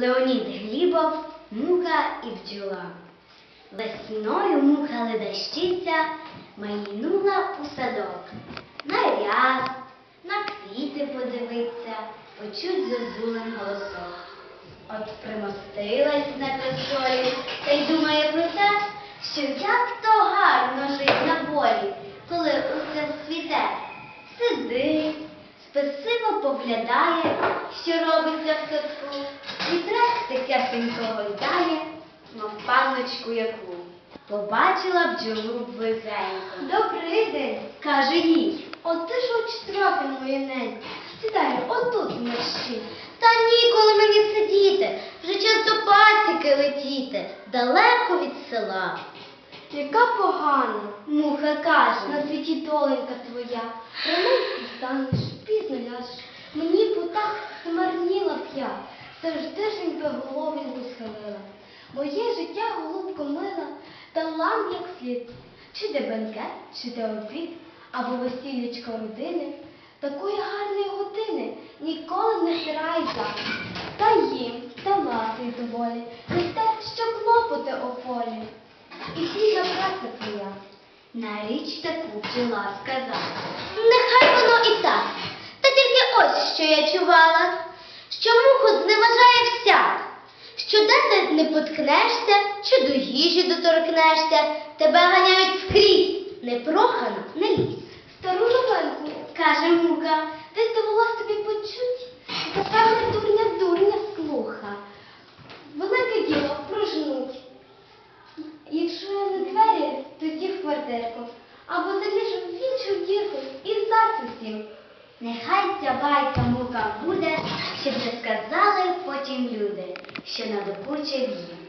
Леонід Глібов, муха і бджола. Весною муха ледащиця майнула у садок. На ряд, на квіти подивиться, почуть зозулин голосок. От примостилась на престолі та й думає про те, що як то гарно жить на волі, коли усе світе. Сидить, спесиво поглядає, що робиться в садку, вітрек тихесенько гойдає, мов панночку яку. Побачила бджолу близенько. Добрий день, каже їй. От ти ж хоч трохи моє ненько. Сідай отут вночі. Та ніколи мені сидіти, вже час до пасіки летіти, далеко від села. Яка погана, муха каже, на світі доленька твоя. Рано встанеш, пізно ляжеш. Мені б отак змарніла б я, завжди ж би головінку схилила. Моє життя голубко мила, та лам як слід. Чи де бенкет, чи де обід, або весіллячко родини. Такої гарної години ніколи не стирай захід. Та їм, та ласий доволі, не те, що клопоти ополі. І хліба праця твоя. На річ таку бджола сказала. Нехай воно і так. Та тільки ось що я чувала, що муху зневажає всяк. Що де ти чи до їжі доторкнешся, тебе ганяють вкрізь, непрохано не лізь. Стару новинку, каже мука, десь довелось тобі почуть, запевне дурня дурня слуха. Велике діло прожнуть. Якщо я не двері, тоді в квартирку, або заліжу в іншу дірку і зась усім. Нехай ця байка мука буде, щоб не сказали потім люди, що надокучив їм.